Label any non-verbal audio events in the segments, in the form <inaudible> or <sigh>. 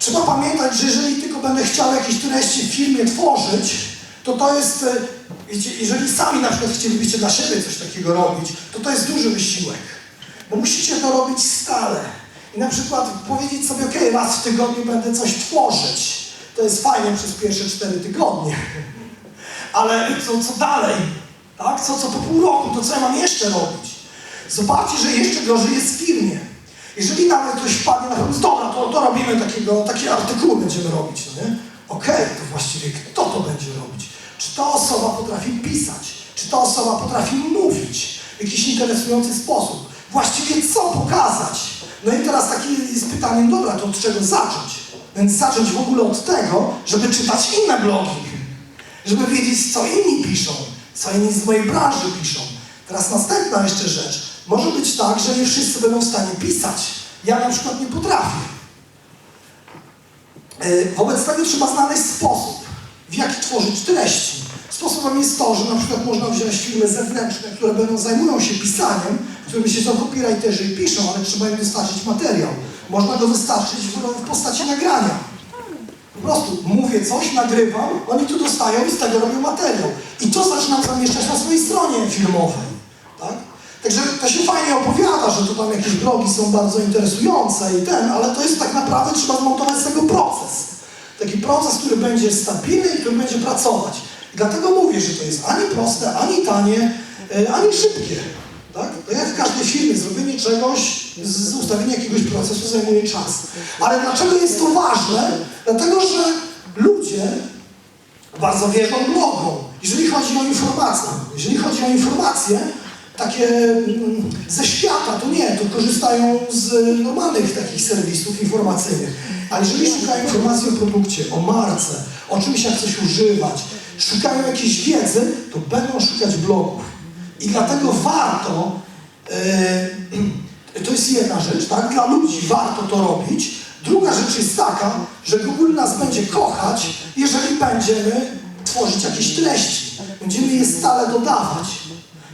trzeba pamiętać, że jeżeli tylko będę chciał jakieś treści w filmie tworzyć, to to jest, e, jeżeli sami na przykład chcielibyście dla siebie coś takiego robić, to to jest duży wysiłek. Bo musicie to robić stale. I na przykład powiedzieć sobie, ok, raz w tygodniu będę coś tworzyć. To jest fajnie przez pierwsze cztery tygodnie. <laughs> Ale co, co dalej? Tak? Co, co po pół roku? To co ja mam jeszcze robić? Zobaczcie, że jeszcze gorzej jest w firmie. Jeżeli nawet ktoś wpadnie na pomysł, dobra, to, to robimy takiego, takie artykuły będziemy robić, no nie? Okej, to właściwie kto to będzie robić? Czy ta osoba potrafi pisać? Czy ta osoba potrafi mówić w jakiś interesujący sposób? Właściwie co pokazać? No i teraz takie jest pytanie, dobra, to od czego zacząć? Więc zacząć w ogóle od tego, żeby czytać inne blogi, żeby wiedzieć, co inni piszą, co inni z mojej branży piszą. Teraz następna jeszcze rzecz. Może być tak, że nie wszyscy będą w stanie pisać. Ja na przykład nie potrafię. E, Wobec tego trzeba znaleźć sposób, w jaki tworzyć treści. Sposobem jest to, że na przykład można wziąć firmy zewnętrzne, które będą zajmują się pisaniem, którymi się są copywriterzy i piszą, ale trzeba im dostarczyć materiał. Można go wystarczyć w, w postaci nagrania. Po prostu mówię coś, nagrywam, oni tu dostają i z tego robią materiał. I to zaczynam zamieszczać na swojej stronie firmowej. Tak? Także to się fajnie opowiada, że tu tam jakieś blogi są bardzo interesujące i ten, ale to jest tak naprawdę trzeba zmontować z tego proces. Taki proces, który będzie stabilny i który będzie pracować. I dlatego mówię, że to jest ani proste, ani tanie, e, ani szybkie. Tak? To jak w każdej firmie, zrobienie czegoś, z ustawienia jakiegoś procesu zajmuje czas. Ale dlaczego jest to ważne? Dlatego, że ludzie bardzo wierzą blogom. Jeżeli chodzi o informację, jeżeli chodzi o informacje takie mm, ze świata, to nie, to korzystają z normalnych takich serwisów informacyjnych. A jeżeli szukają informacji o produkcie, o marce, o czymś jak coś używać, szukają jakiejś wiedzy, to będą szukać blogów. I dlatego warto, e, <clears throat> to jest jedna rzecz, tak? Dla ludzi warto to robić. Druga rzecz jest taka, że Google nas będzie kochać, jeżeli będziemy tworzyć jakieś treści. Będziemy je stale dodawać.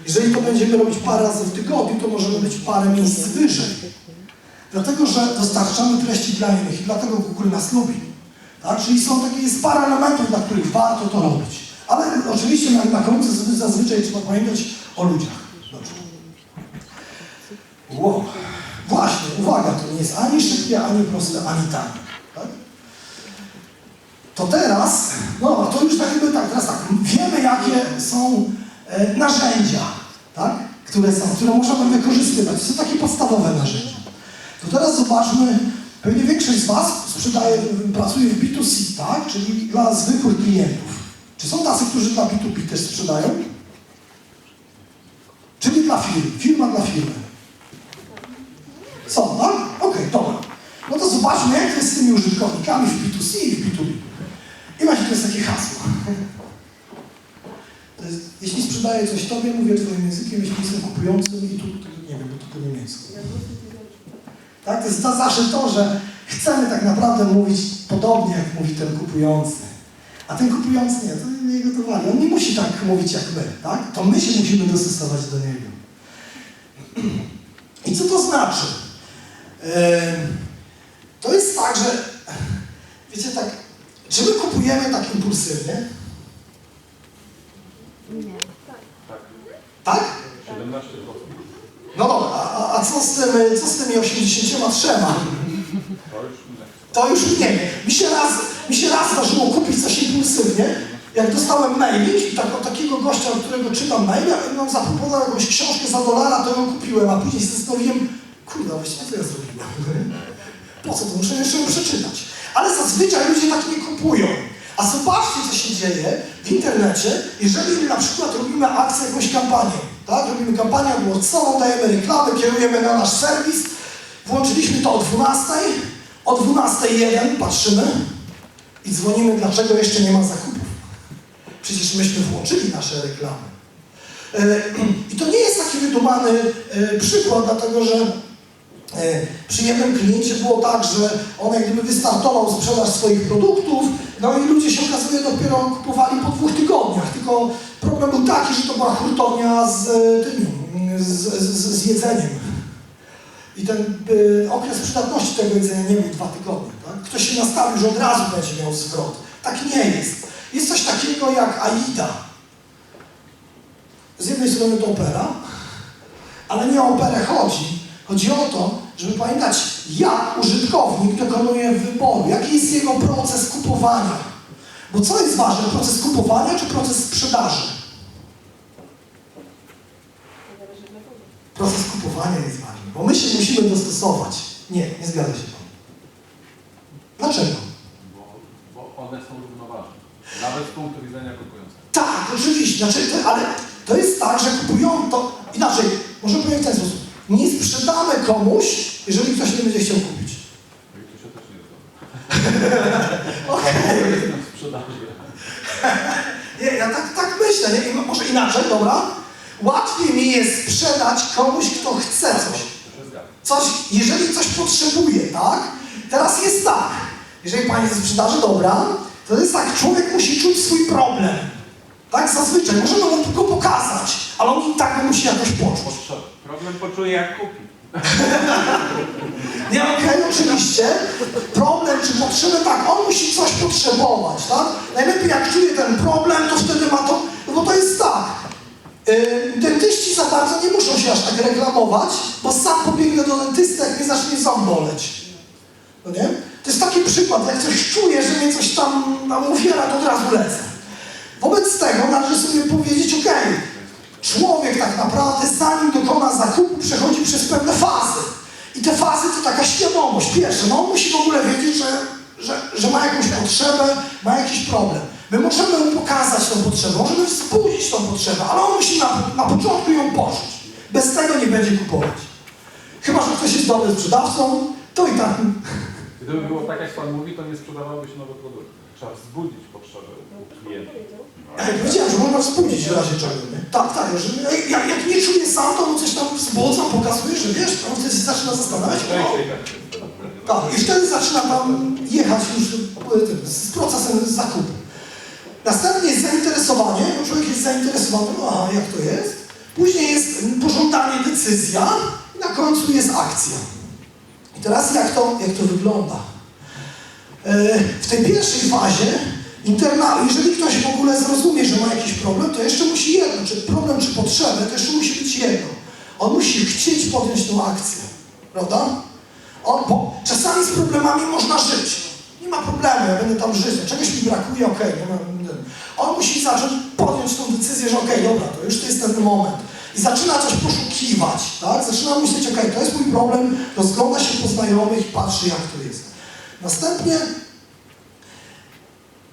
Jeżeli to będziemy robić parę razy w tygodniu, to możemy być parę miejsc wyżej. Dlatego, że dostarczamy treści dla innych i dlatego Google nas lubi. Tak? Czyli są takie, jest parę elementów, dla których warto to robić. Ale oczywiście na, na końcu zazwy- zazwyczaj trzeba pamiętać o ludziach. Dobrze. Wow. Właśnie, uwaga, to nie jest ani szybkie, ani proste, ani tanie. Tak? To teraz, no to już tak jakby tak, teraz tak, wiemy jakie są e, narzędzia, tak? które są, które możemy wykorzystywać. To są takie podstawowe narzędzia. To teraz zobaczmy, pewnie większość z Was sprzedaje, pracuje w B2C, tak? czyli dla zwykłych klientów. Czy są tacy, którzy dla B2B też sprzedają? Czyli dla firm, firma dla firmy. Są, tak? Okej, dobra. No to zobaczmy, jak jest z tymi użytkownikami w B2C i w B2B. I właśnie to jest takie hasło. To jest, jeśli sprzedaję coś Tobie, mówię Twoim językiem, jeśli jestem kupującym i tu, tu nie wiem, bo to po niemiecku. Tak? To jest za- zawsze to, że chcemy tak naprawdę mówić podobnie, jak mówi ten kupujący. A ten kupujący nie, to nie jego towary. On nie musi tak mówić jak my, tak? To my się musimy dostosować do niego. <clears throat> I co to znaczy? To jest tak, że wiecie tak, czy my kupujemy tak impulsywnie? Tak? 17%. No dobra, a, a co, z tym, co z tymi 83? To już nie. To już nie wiem. Mi się raz, mi się raz zdarzyło kupić coś impulsywnie. Jak dostałem mailing i tak, od takiego gościa, od którego czytam maile, on nam zaproponował jakąś książkę za dolara, to ją kupiłem, a później zastanowiłem, kurde, właściwie co ja zrobiłem? Po co to? Muszę jeszcze ją przeczytać. Ale zazwyczaj ludzie tak nie kupują. A zobaczcie, co się dzieje w internecie, jeżeli na przykład robimy akcję, jakąś kampanię. Tak? Robimy kampanię aborcową, dajemy reklamę, kierujemy na nasz serwis. Włączyliśmy to o 12. O 12.01 patrzymy i dzwonimy, dlaczego jeszcze nie ma zakupów. Przecież myśmy włączyli nasze reklamy. E, <clears throat> I to nie jest taki wydumany e, przykład, dlatego że E, Przy jednym kliencie było tak, że on jak gdyby wystartował sprzedaż swoich produktów, no i ludzie się okazuje dopiero kupowali po dwóch tygodniach. Tylko problem był taki, że to była hurtownia z e, z, z, z jedzeniem. I ten y, okres przydatności tego jedzenia nie był dwa tygodnie, tak? ktoś się nastawił, że od razu będzie miał zwrot. Tak nie jest. Jest coś takiego jak AIDA. Z jednej strony to opera, ale nie o operę chodzi. Chodzi o to, żeby pamiętać, jak użytkownik dokonuje wyboru, jaki jest jego proces kupowania. Bo co jest ważne, proces kupowania czy proces sprzedaży? Proces kupowania jest ważny, bo my się musimy dostosować. Nie, nie zgadza się pan. Dlaczego? Bo, bo one są równoważne. Nawet z punktu widzenia kupującego. Tak, oczywiście, znaczy, ale to jest tak, że kupują to inaczej. Może powiem w ten sposób. Nie sprzedamy komuś, jeżeli ktoś nie będzie chciał kupić. Tu się też nie. Okej. Nie, ja tak, tak myślę, nie? Może inaczej, dobra? Łatwiej mi jest sprzedać komuś, kto chce coś. Coś, jeżeli coś potrzebuje, tak? Teraz jest tak, jeżeli pani w sprzedaży dobra, to jest tak, człowiek musi czuć swój problem. Tak, zazwyczaj. Możemy mu go pokazać, ale on i tak musi jakoś poczuć. Problem poczuje jak kupi. Nie, okej, oczywiście. Problem czy potrzebę, tak, on musi coś potrzebować, tak? Najlepiej jak czuje ten problem, to wtedy ma to, no bo to jest tak. Yy, dentyści za bardzo nie muszą się aż tak reklamować, bo sam pobiegnę do dentysty, jak mnie zacznie ząb boleć. No nie? To jest taki przykład, jak coś czuję, że mnie coś tam tam uwiera, to od razu lecę. Wobec tego należy sobie powiedzieć, okej, człowiek tak naprawdę zanim dokona zakupu przechodzi przez pewne fazy. I te fazy to taka świadomość. Pierwsze, no on musi w ogóle wiedzieć, że, że, że ma jakąś potrzebę, ma jakiś problem. My możemy mu pokazać tą potrzebę, możemy wzbudzić tą potrzebę, ale on musi na, na początku ją poczuć. Bez tego nie będzie kupować. Chyba, że ktoś jest dobrym sprzedawcą, to i tak Gdyby było tak, jak Pan mówi, to nie sprzedawałoby się nowe produkty. Trzeba wzbudzić potrzeby klienta. Ja powiedziałem, że można wzbudzić w razie czego, nie? Tak, tak, że jak, jak nie czuję sam, to mu coś tam wzbudza, pokazuje, że wiesz, on wtedy się zaczyna zastanawiać, o, Częściej tak. tak, i wtedy zaczyna tam jechać już e, tym, z procesem zakupu. Następnie jest zainteresowanie, bo człowiek jest zainteresowany, no a jak to jest? Później jest pożądanie, decyzja i na końcu jest akcja. I teraz jak to, jak to wygląda? E, W tej pierwszej fazie interna, jeżeli ktoś w ogóle zrozumie, że ma jakiś problem, to jeszcze musi jedno, czy problem, czy potrzebę, to jeszcze musi być jedno. On musi chcieć podjąć tą akcję, prawda? On, bo czasami z problemami można żyć. Nie ma problemu, ja będę tam żyć, czegoś mi brakuje, okej, nie. On musi zacząć podjąć tą decyzję, że okej, dobra, to już to jest ten moment. I zaczyna coś poszukiwać, tak? Zaczyna myśleć, okej, to jest mój problem, rozgląda się po znajomych i patrzy, jak to jest. Następnie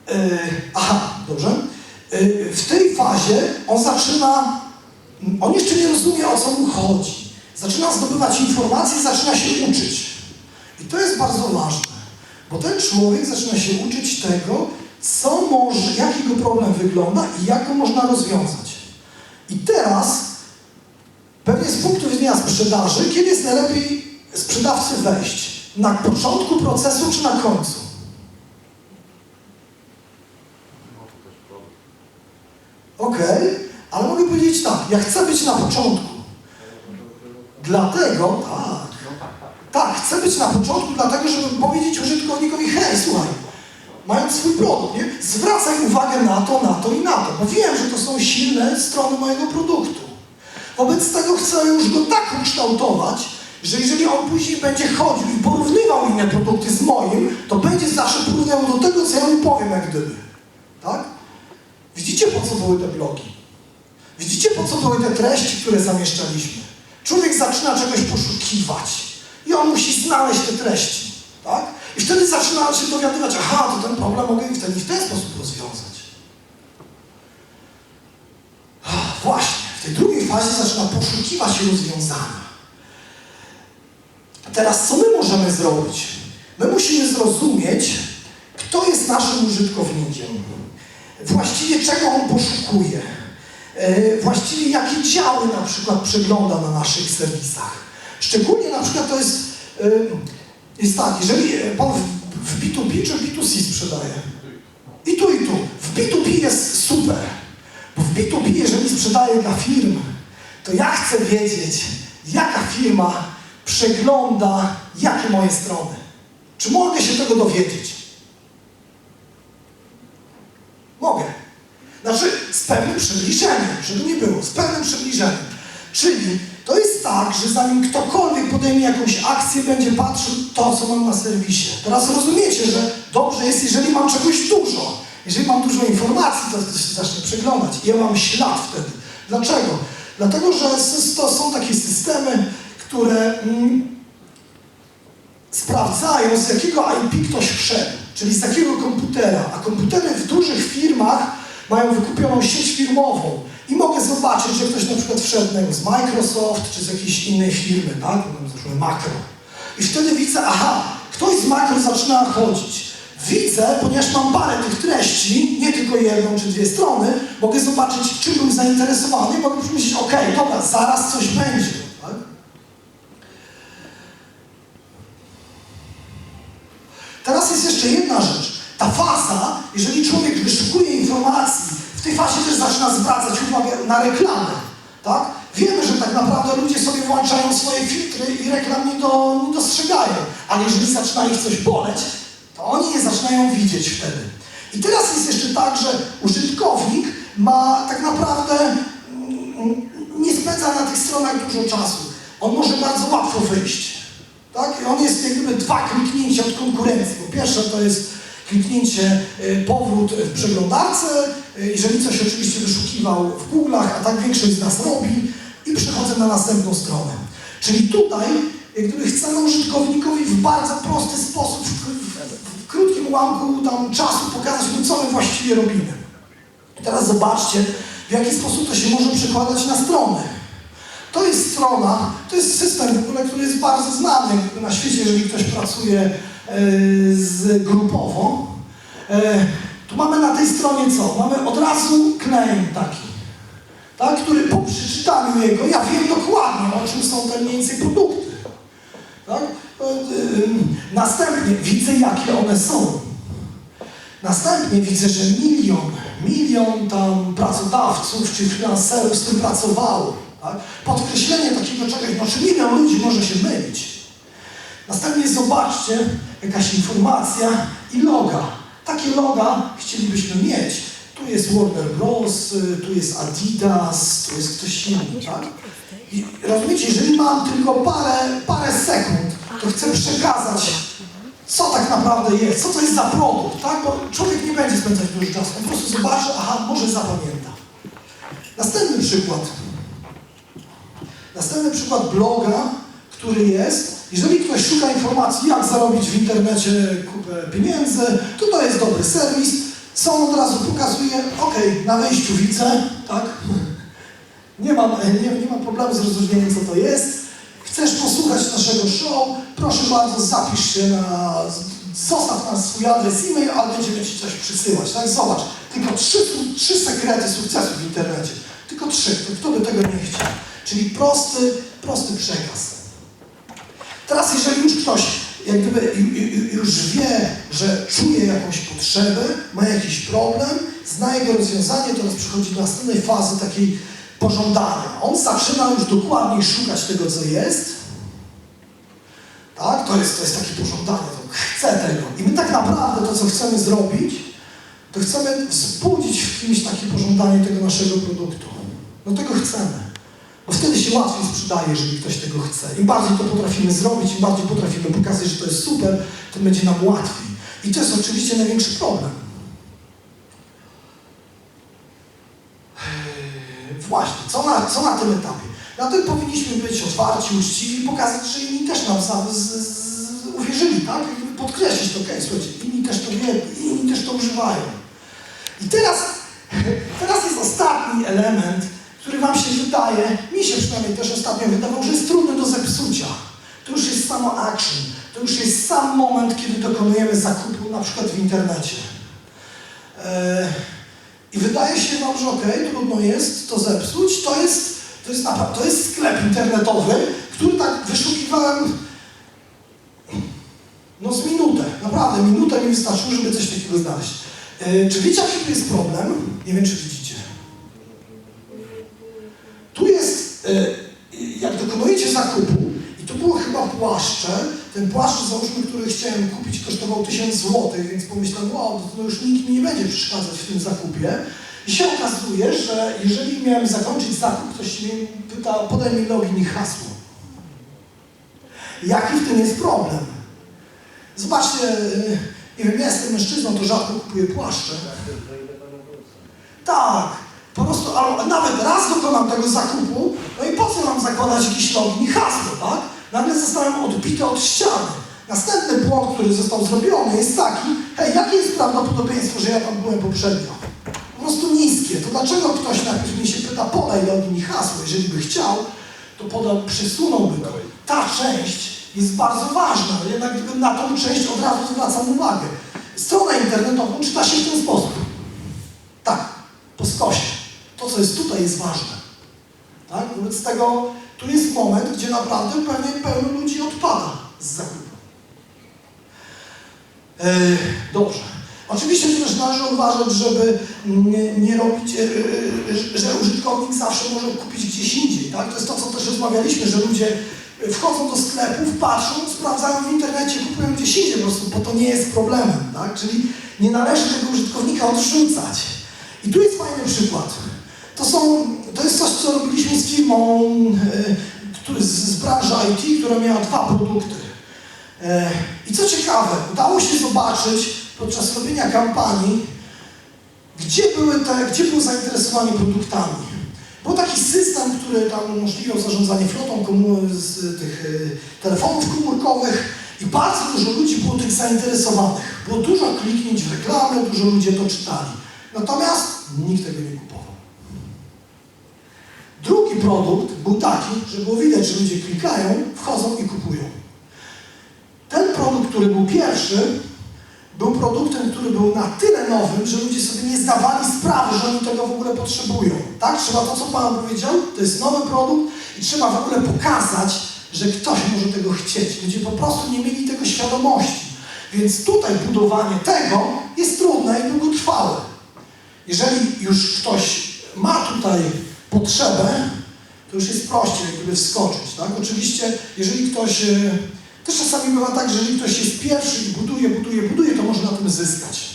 Yy, aha, dobrze. Yy, w tej fazie on zaczyna, on jeszcze nie rozumie o co mu chodzi. Zaczyna zdobywać informacje, zaczyna się uczyć. I to jest bardzo ważne, bo ten człowiek zaczyna się uczyć tego, co może, jak jego problem wygląda i jak go można rozwiązać. I teraz, pewnie z punktu widzenia sprzedaży, kiedy jest najlepiej sprzedawcy wejść? Na początku procesu czy na końcu? Okej, ale mogę powiedzieć tak, ja chcę być na początku. Dlatego, tak. tak, chcę być na początku, dlatego, żeby powiedzieć użytkownikowi, hej, słuchaj, mając swój produkt, nie? zwracaj uwagę na to, na to i na to, bo wiem, że to są silne strony mojego produktu. Wobec tego chcę już go tak ukształtować, że jeżeli on później będzie chodził i porównywał inne produkty z moim, to będzie zawsze porównywał do tego, co ja mu powiem, jak gdyby. Tak? Widzicie, po co były te blogi? Widzicie, po co były te treści, które zamieszczaliśmy? Człowiek zaczyna czegoś poszukiwać i on musi znaleźć te treści, tak? I wtedy zaczyna się dowiadywać, aha, to ten problem mogę i wtedy w ten sposób rozwiązać. Właśnie, w tej drugiej fazie zaczyna poszukiwać rozwiązania. Teraz co my możemy zrobić? My musimy zrozumieć, kto jest naszym użytkownikiem. Właściwie czego on poszukuje. E, Właściwie jakie działy na przykład przegląda na naszych serwisach. Szczególnie na przykład to jest, e, jest tak, jeżeli e, pan w- w B2B czy w B2C sprzedaje, i tu, i tu. W B2B jest super. Bo w B2B, jeżeli sprzedaję dla firm, to ja chcę wiedzieć, jaka firma przegląda jakie moje strony. Czy mogę się tego dowiedzieć? Mogę. Znaczy, z pewnym przybliżeniem, żeby nie było, z pewnym przybliżeniem. Czyli to jest tak, że zanim ktokolwiek podejmie jakąś akcję, będzie patrzył to, co mam na serwisie. Teraz rozumiecie, że dobrze jest, jeżeli mam czegoś dużo. Jeżeli mam dużo informacji, to, to się zacznie przeglądać. I ja mam ślad wtedy. Dlaczego? Dlatego, że to są takie systemy, które mm, sprawdzają, z jakiego IP ktoś wszedł, czyli z jakiego komputera. A komputery w dużych firmach mają wykupioną sieć firmową i mogę zobaczyć, że ktoś na przykład wszedł z Microsoft czy z jakiejś innej firmy, tak? No, Załóżmy Macro. I wtedy widzę, aha, ktoś z Macro zaczyna chodzić. Widzę, ponieważ mam parę tych treści, nie tylko jedną czy dwie strony, mogę zobaczyć, czym był zainteresowany i mogę pomyśleć, okej, dobra, zaraz coś będzie. Tak? Teraz jest jeszcze jedna rzecz. Ta faza, jeżeli człowiek wyszukuje informacji, w tej fazie też zaczyna zwracać uwagę na reklamę. Tak? Wiemy, że tak naprawdę ludzie sobie włączają swoje filtry i reklam nie, do, nie dostrzegają. Ale jeżeli zaczyna ich coś boleć, to oni je zaczynają widzieć wtedy. I teraz jest jeszcze tak, że użytkownik ma tak naprawdę mm, nie spędza na tych stronach dużo czasu. On może bardzo łatwo wyjść. Tak? I on jest jak gdyby dwa kliknięcia od konkurencji. Po pierwsze to jest kliknięcie, y, powrót w przeglądarce, y, jeżeli coś oczywiście wyszukiwał w Google'ach, a tak większość z nas robi, i przechodzę na następną stronę. Czyli tutaj jak gdyby chcemy użytkownikowi w bardzo prosty sposób, w, w, krótkim ułamku tam czasu pokazać mu, co my właściwie robimy. I teraz zobaczcie, w jaki sposób to się może przekładać na stronę. To jest strona, to jest system w ogóle, który jest bardzo znany na świecie, jeżeli ktoś pracuje e, z grupowo. E, tu mamy na tej stronie co? Mamy od razu claim taki, tak, który po przeczytaniu jego, ja wiem dokładnie, o czym są te mniej więcej produkty. Tak? E, następnie widzę, jakie one są. Następnie widzę, że milion, milion tam pracodawców czy freelancerów z tym pracowało. Tak? Podkreślenie takiego czegoś, no czy milion ludzi może się mylić. Następnie zobaczcie jakaś informacja i loga. Takie loga chcielibyśmy mieć. Tu jest Warner Bros., tu jest Adidas, tu jest ktoś inny, tak? I rozumiecie, jeżeli mam tylko parę, parę sekund, to chcę przekazać co tak naprawdę jest, co to jest za produkt, tak? Bo człowiek nie będzie spędzać dużo czasu, on po prostu zobaczy, aha, może zapamięta. Następny przykład. Następny przykład bloga, który jest, jeżeli ktoś szuka informacji, jak zarobić w internecie kupę pieniędzy, to to jest dobry serwis. On od razu pokazuje, ok, na wejściu widzę, tak? Nie mam, nie, nie mam problemu z rozróżnieniem, co to jest. Chcesz posłuchać naszego show? Proszę bardzo, zapisz się na... Zostaw nam swój adres e-mail, a będziemy Ci coś przysyłać. Tak? Zobacz, tylko trzy, trzy sekrety sukcesu w internecie. Tylko trzy. Kto by tego nie chciał? Czyli prosty, prosty przekaz. Teraz jeżeli już ktoś jak gdyby ju- ju- już wie, że czuje jakąś potrzebę, ma jakiś problem, zna jego rozwiązanie, teraz przychodzi do następnej fazy takiej pożądania. On zaczyna już dokładniej szukać tego, co jest. Tak? To jest, to jest takie pożądanie, to chcę tego. I my tak naprawdę to, co chcemy zrobić, to chcemy wzbudzić w kimś takie pożądanie tego naszego produktu. No tego chcemy. Bo wtedy się łatwiej sprzedaje, jeżeli ktoś tego chce. Im bardziej to potrafimy zrobić, im bardziej potrafimy pokazać, że to jest super, tym będzie nam łatwiej. I to jest oczywiście największy problem. Eee, Właśnie, co na, co na tym etapie? Na tym powinniśmy być otwarci, uczciwi i pokazać, że inni też nam z, z, uwierzyli, tak? Jakby Podkreślić to, okej, słuchajcie, inni też to wiedzą, inni też to używają. I teraz, <laughs> teraz jest ostatni element, który Wam się wydaje, mi się przynajmniej też ostatnio wydawał, że jest trudny do zepsucia. To już jest samo action. To już jest sam moment, kiedy dokonujemy zakupu na przykład w internecie. Eee, I wydaje się Wam, że okej, trudno jest to zepsuć. To jest, to, jest, to jest sklep internetowy, który tak wyszukiwałem no z minutę. Naprawdę, minutę mi wystarczyło, żeby coś takiego znaleźć. Eee, czy wiecie, jaki tu jest problem? Nie wiem, czy widzicie. Tu jest, e, jak dokonujecie zakupu, i tu były chyba płaszcze. Ten płaszcz, załóżmy, który chciałem kupić, kosztował 1000 zł, więc pomyślałem, wow, to już nikt mi nie będzie przeszkadzać w tym zakupie. I się okazuje, że jeżeli miałem zakończyć zakup, ktoś mnie pyta, podaj mi login i hasło. Jaki w tym jest problem? Zobaczcie, y, nie wiem, ja jestem mężczyzną, to rzadko kupuję płaszcze. Tak, po prostu, albo nawet raz dokonam tego zakupu, no i po co mam zakładać jakiś login i hasło, tak? Nagle zostałem odbity od ściany. Następny błąd, który został zrobiony jest taki, hej, jakie jest prawdopodobieństwo, że ja tam byłem poprzednio? Po prostu niskie. To dlaczego ktoś najpierw mnie się pyta, podaj login i hasło, jeżeli by chciał, to podał, przesunąłby to. Ta część jest bardzo ważna, jednak na tą część od razu zwracam uwagę. Stronę internetową czyta się w ten sposób. Tak, po skosie. To, co jest tutaj, jest ważne. Tak? Wobec tego tu jest moment, gdzie naprawdę pewnie pełno ludzi odpada z zakupu. E, dobrze. Oczywiście też należy uważać, żeby nie, nie robić, e, e, że użytkownik zawsze może kupić gdzieś indziej. Tak? To jest to, co też rozmawialiśmy, że ludzie wchodzą do sklepów, patrzą, sprawdzają w internecie, kupują gdzieś indziej, po prostu, bo to nie jest problemem. Tak? Czyli nie należy tego użytkownika odrzucać. I tu jest fajny przykład. To, są, to jest coś, co robiliśmy z firmą e, z, z branży IT, która miała dwa produkty. E, I co ciekawe, udało się zobaczyć podczas robienia kampanii, gdzie, były te, gdzie było zainteresowanie produktami. Był taki system, który tam umożliwiał zarządzanie flotą z tych e, telefonów komórkowych i bardzo dużo ludzi było tych zainteresowanych. Było dużo kliknięć w dużo ludzi to czytali. Natomiast nikt tego nie kupował. Drugi produkt był taki, że było widać, że ludzie klikają, wchodzą i kupują. Ten produkt, który był pierwszy, był produktem, który był na tyle nowym, że ludzie sobie nie zdawali sprawy, że oni tego w ogóle potrzebują. Tak? Trzeba to, co Pan powiedział, to jest nowy produkt i trzeba w ogóle pokazać, że ktoś może tego chcieć. Ludzie po prostu nie mieli tego świadomości. Więc tutaj budowanie tego jest trudne i długotrwałe. Jeżeli już ktoś ma tutaj potrzebę, to już jest prościej jak gdyby wskoczyć. Tak? Oczywiście, jeżeli ktoś, e, też czasami bywa tak, że jeżeli ktoś jest pierwszy i buduje, buduje, buduje, to może na tym zyskać.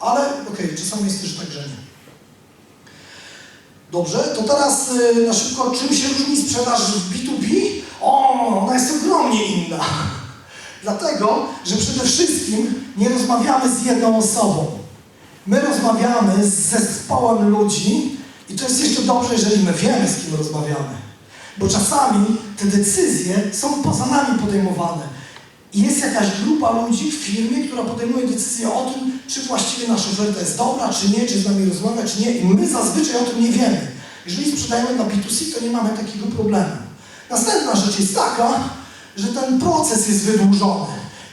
Ale okej, czasami jest też tak, że nie. Dobrze, to teraz e, na szybko, czym się różni sprzedaż w B2B? O, ona jest ogromnie inna. <laughs> Dlatego, że przede wszystkim nie rozmawiamy z jedną osobą. My rozmawiamy z zespołem ludzi i to jest jeszcze dobrze, jeżeli my wiemy, z kim rozmawiamy. Bo czasami te decyzje są poza nami podejmowane. I jest jakaś grupa ludzi w firmie, która podejmuje decyzję o tym, czy właściwie nasza oferta jest dobra, czy nie, czy z nami rozmawia, czy nie. I my zazwyczaj o tym nie wiemy. Jeżeli sprzedajemy na B2C, to nie mamy takiego problemu. Następna rzecz jest taka, że ten proces jest wydłużony.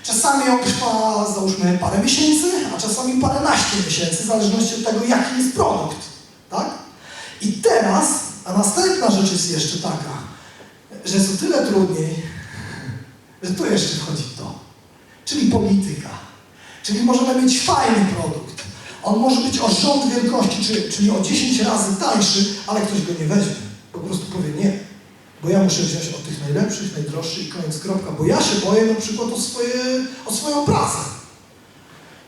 Czasami on trwa, załóżmy, parę miesięcy, a czasami paręnaście miesięcy, w zależności od tego, jaki jest produkt. I teraz, a następna rzecz jest jeszcze taka, że jest o tyle trudniej, że tu jeszcze wchodzi to, czyli polityka. Czyli możemy mieć fajny produkt. On może być o rząd wielkości, czy, czyli o 10 razy tańszy, ale ktoś go nie weźmie. Po prostu powie nie. Bo ja muszę wziąć od tych najlepszych, najdroższych i koniec kropka. Bo ja się boję na przykład o, swoje, o swoją pracę.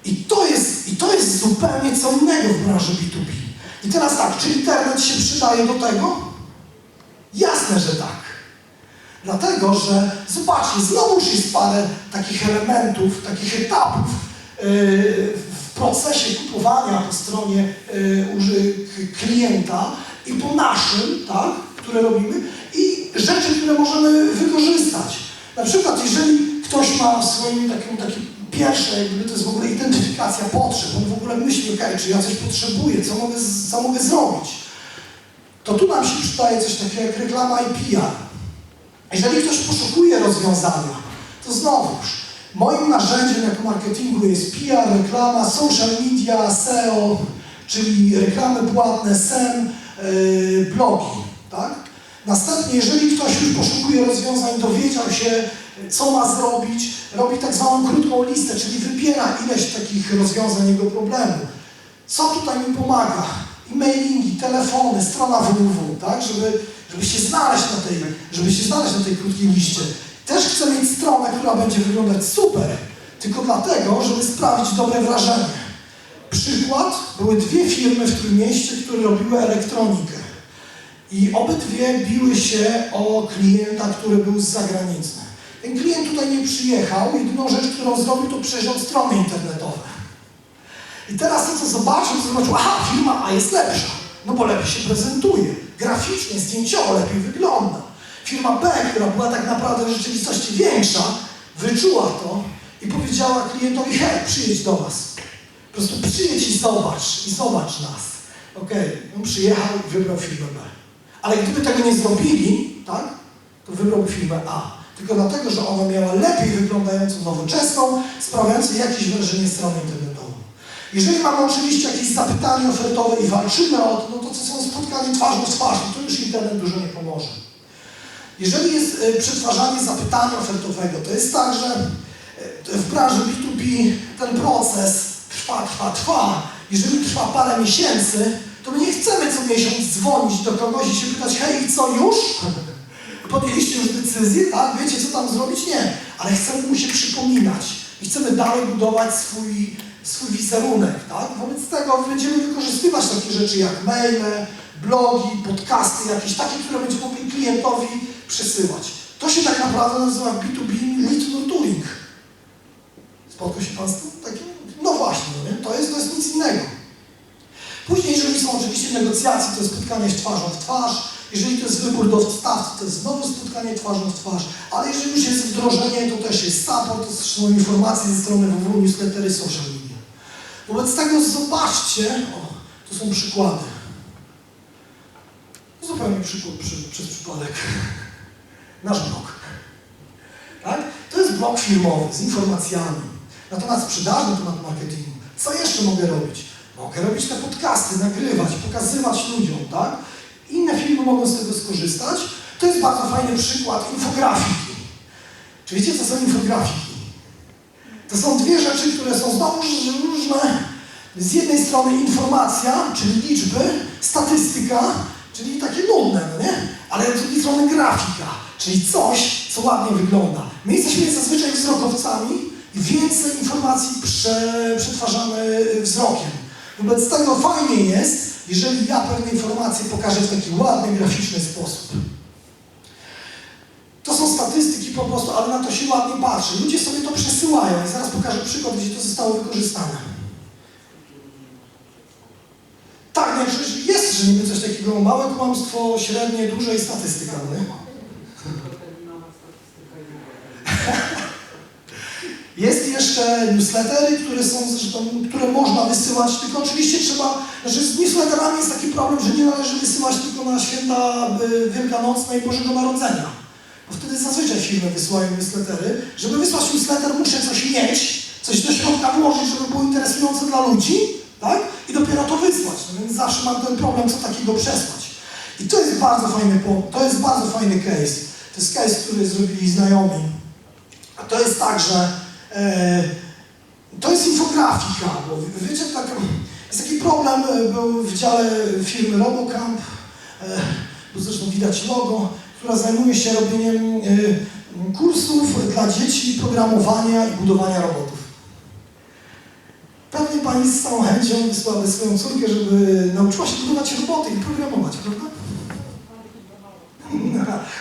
I to, jest, I to jest zupełnie co innego w branży B2B. I teraz tak, czy internet się przydaje do tego? Jasne, że tak. Dlatego, że zobaczcie, znowuż jest parę takich elementów, takich etapów yy, w procesie kupowania po stronie yy, klienta i po naszym, tak, które robimy i rzeczy, które możemy wykorzystać. Na przykład, jeżeli ktoś ma w swoim takim, takim pierwsze, jakby to jest w ogóle identyfikacja potrzeb, on w ogóle myśli, okej, czy ja coś potrzebuję, co mogę, co mogę zrobić, to tu nam się przydaje coś takiego jak reklama i PR. Jeżeli ktoś poszukuje rozwiązania, to znowuż moim narzędziem jako marketingu jest PR, reklama, social media, SEO, czyli reklamy płatne, SEM, yy, blogi. Tak? Następnie, jeżeli ktoś już poszukuje rozwiązań, dowiedział się, co ma zrobić, robi tak zwaną krótką listę, czyli wybiera ileś takich rozwiązań jego problemu. Co tutaj mi pomaga? E-mailingi, telefony, strona www, tak? Żeby, żeby się znaleźć na tej, żeby się znaleźć na tej krótkiej liście. Też chcę mieć stronę, która będzie wyglądać super, tylko dlatego, żeby sprawić dobre wrażenie. Przykład, były dwie firmy w tym mieście, które robiły elektronikę. I obydwie biły się o klienta, który był z zagranicy. Ten klient tutaj nie przyjechał, jedyną rzecz, którą zrobił, to przejrzał strony internetowe. I teraz to, co zobaczył, to zobaczył, aha, firma A jest lepsza, no bo lepiej się prezentuje, graficznie, zdjęciowo lepiej wygląda. Firma B, która była tak naprawdę w rzeczywistości większa, wyczuła to i powiedziała klientowi, hej, przyjedź do nas. Po prostu przyjedź i zobacz, i zobacz nas. Okej, on przyjechał i wybrał firmę B. Ale gdyby tego nie zrobili, tak, to wybrałby firmę A. Tylko dlatego, że ona miała lepiej wyglądającą, nowoczesną, sprawiającą jakieś wrażenie stronę internetową. Jeżeli mamy oczywiście jakieś zapytanie ofertowe i walczymy o to, no to co są spotkania twarzą w twarz, to już internet dużo nie pomoże. Jeżeli jest e, przetwarzanie zapytania ofertowego, to jest tak, że e, w branży B2B ten proces trwa, trwa, trwa. Jeżeli trwa parę miesięcy, to my nie chcemy co miesiąc dzwonić do kogoś i się pytać, hej, co już? Podjęliście już decyzję, tak? Wiecie, co tam zrobić? Nie. Ale chcemy mu się przypominać i chcemy dalej budować swój, swój wizerunek, tak? Wobec tego będziemy wykorzystywać takie rzeczy jak maile, blogi, podcasty jakieś, takie, które będziemy mogli klientowi przesyłać. To się tak naprawdę nazywa B2B lead nurturing. Spotkał się Pan z tym takim? No właśnie, no nie? To, jest, to jest nic innego. Później, jeżeli są oczywiście negocjacje, to jest spotkanie twarzą w twarz. Jeżeli to jest wybór dostawcy, to jest znowu spotkanie twarzą w twarz. Ale jeżeli już jest wdrożenie, to też jest support, to są informacje ze strony www, newslettery, social media. Wobec tego zobaczcie, o, to są przykłady. Zupełnie przykład przy, przez przypadek. <laughs> Nasz blog. Tak? To jest blog firmowy z informacjami na temat sprzedaży, na temat marketingu. Co jeszcze mogę robić? Mogę robić te podcasty, nagrywać, pokazywać ludziom, tak? Inne firmy mogą z tego skorzystać. To jest bardzo fajny przykład infografiki. Czy wiecie, co są infografiki? To są dwie rzeczy, które są znowu różne. Z jednej strony informacja, czyli liczby, statystyka, czyli takie nudne, no nie? Ale z drugiej strony grafika, czyli coś, co ładnie wygląda. My jesteśmy zazwyczaj wzrokowcami i więcej informacji prze, przetwarzamy wzrokiem. Wobec tego fajnie jest, jeżeli ja pewne informacje pokażę w taki ładny, graficzny sposób. To są statystyki po prostu, ale na to się ładnie patrzy. Ludzie sobie to przesyłają i zaraz pokażę przykład, gdzie to zostało wykorzystane. Tak, przecież jest, że niby coś takiego małe kłamstwo, średnie, duże i statystyka, no nie? Jest jeszcze newslettery, które są zresztą, które można wysyłać, tylko oczywiście trzeba, że z newsletterami jest taki problem, że nie należy wysyłać tylko na święta y, Wielkanocne i Bożego Narodzenia. Bo wtedy zazwyczaj firmy wysyłają newslettery. Żeby wysłać newsletter muszę coś mieć, coś do środka włożyć, żeby było interesujące dla ludzi, tak? I dopiero to wysłać. No więc zawsze mam ten problem, co takiego przesłać. I to jest bardzo fajny, to jest bardzo fajny case. To jest case, który zrobili znajomi. A to jest tak, że to jest infografika, bo wiecie, tak, jest taki problem, e, był w dziale firmy Robocamp, e, tu zresztą widać logo, która zajmuje się robieniem e, kursów dla dzieci programowania i budowania robotów. Pewnie Pani z całą chęcią wysłałaby swoją córkę, żeby nauczyła się budować roboty i programować, prawda?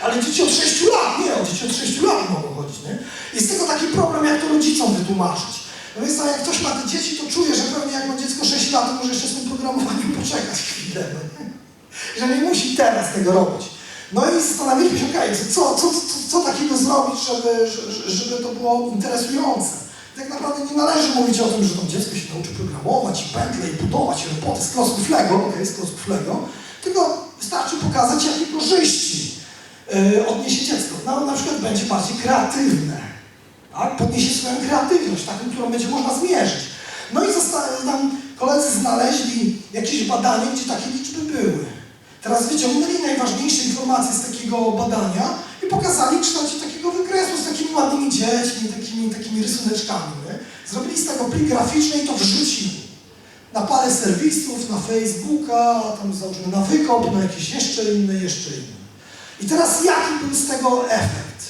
Ale dzieci od 6 lat, nie, dzieci od 6 lat mogą chodzić, nie? Jest tego taki problem, jak to rodzicom wytłumaczyć. No więc tak, jak ktoś ma te dzieci, to czuje, że pewnie jak ma dziecko 6 lat, to może jeszcze z tym programowaniem <laughs> poczekać chwilę, no nie? Że nie musi teraz tego robić. No i zastanawialiśmy się, okej, co, co, co, co takiego zrobić, żeby, żeby, to było interesujące. Tak naprawdę nie należy mówić o tym, że to dziecko się nauczy programować i pętle i budować i roboty z klocków Lego, okej, z klocków Lego, tylko wystarczy pokazać, jakie korzyści yy, odniesie dziecko. No, na przykład będzie bardziej kreatywne, tak? podniesie swoją kreatywność, taką, którą będzie można zmierzyć. No i tam koledzy znaleźli jakieś badanie, gdzie takie liczby były. Teraz wyciągnęli najważniejsze informacje z takiego badania i pokazali w kształcie takiego wykresu z takimi ładnymi dziećmi, takimi, takimi rysuneczkami. Nie? Zrobili z tego plik graficzny i to wrzucili na parę serwisów, na Facebooka, tam załóżmy na wykop, na jakieś jeszcze inne, jeszcze inne. I teraz jaki był z tego efekt?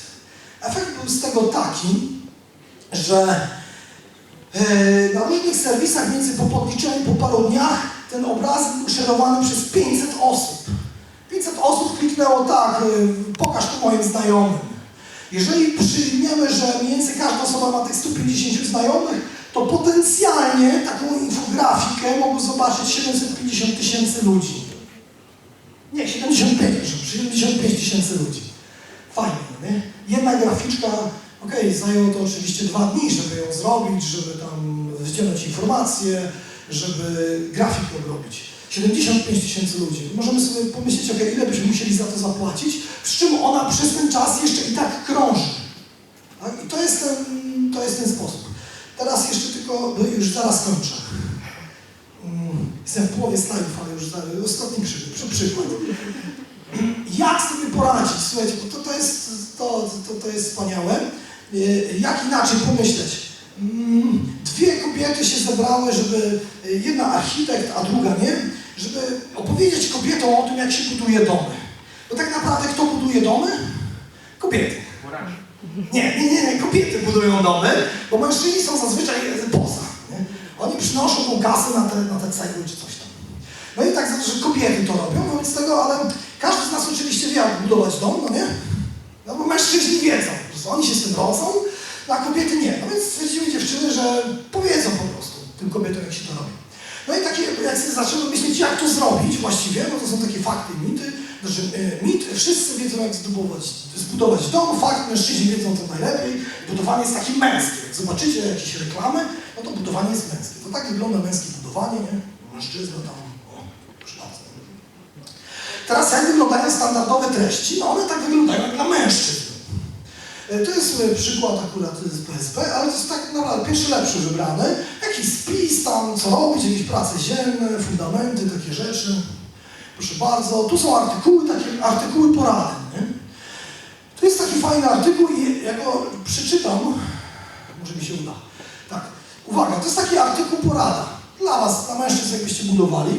Efekt był z tego taki, że e, na różnych serwisach, więcej po podliczeniu po paru dniach, ten obrazek był szerowany przez 500 osób. 500 osób kliknęło tak, e, pokaż to moim znajomym. Jeżeli przyjmiemy, że mniej więcej każda osoba ma tych 150 znajomych, to potencjalnie taką infografikę mogło zobaczyć 750 tysięcy ludzi. Nie, 75, przepraszam, 75 tysięcy ludzi. Fajnie, nie? Jedna graficzka, okej, zajęło to oczywiście dwa dni, żeby ją zrobić, żeby tam wyciągnąć informacje, żeby grafik obrobić. 75 tysięcy ludzi. Możemy sobie pomyśleć, okej, ile byśmy musieli za to zapłacić, przy czym ona przez ten czas jeszcze i tak krąży. Tak? I to jest, ten, to jest ten sposób. Teraz jeszcze tylko, bo już zaraz kończę. Mm, Jestem w połowie slajdów, ale już ostatni przy, przy, przykład. Jak sobie poradzić? Słuchajcie, bo to, to, jest, to, to, to jest wspaniałe. E, Jak inaczej pomyśleć? Mm, Dwie kobiety się zebrały, żeby e, jedna architekt, a druga nie, żeby opowiedzieć kobietom o tym, jak się buduje domy. Bo tak naprawdę kto buduje domy? Kobiety. Nie, nie, nie, nie, kobiety budują domy, bo mężczyźni są zazwyczaj poza. Nie? Oni przynoszą tą kasę na te, na te cegły czy coś tam. No i tak, że kobiety to robią, wobec tego, ale każdy z nas oczywiście wie, jak budować dom, no nie? No bo mężczyźni wiedzą, oni się z tym rodzą, a kobiety nie. No więc stwierdziły dziewczyny, że powiedzą po prostu tym kobietom, jak się to robi. No i takie, jak zaczęły myśleć, jak to zrobić właściwie, no to są takie fakty, mity, znaczy e, mit, wszyscy wiedzą, jak zbudować, zbudować dom, fakt, mężczyźni wiedzą to najlepiej, budowanie jest takie męskie. Jak zobaczycie jakieś reklamy, no to budowanie jest męskie. To tak wygląda męskie budowanie, nie? Mężczyzna tam, o, bardzo. Teraz jak wyglądają standardowe treści? No one tak wyglądają jak dla mężczyzn. E, To jest e, przykład akurat z PSP, ale to jest tak naprawdę pierwszy lepszy wybrany. Jakiś spis tam, co robić, jakieś prace ziemne, fundamenty, takie rzeczy. Proszę bardzo. Tu są artykuły, takie artykuły poradne. Nie? Tu jest taki fajny artykuł i ja go przeczytam. Może mi się uda. Tak. Uwaga, to jest taki artykuł porada. Dla Was, dla mężczyzn, jakbyście budowali.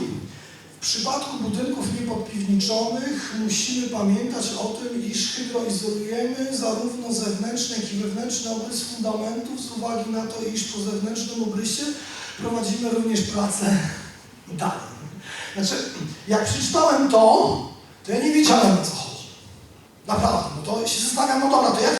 W przypadku budynków niepodpiwniczonych musimy pamiętać o tym, iż hydroizolujemy zarówno zewnętrzny, jak i wewnętrzny obrys fundamentów z uwagi na to, iż po zewnętrznym obrysie prowadzimy również pracę dalej. Znaczy, jak przeczytałem to, to ja nie wiedziałem o co chodzi. Naprawdę, no to się zastanawiam, no dobra, to jak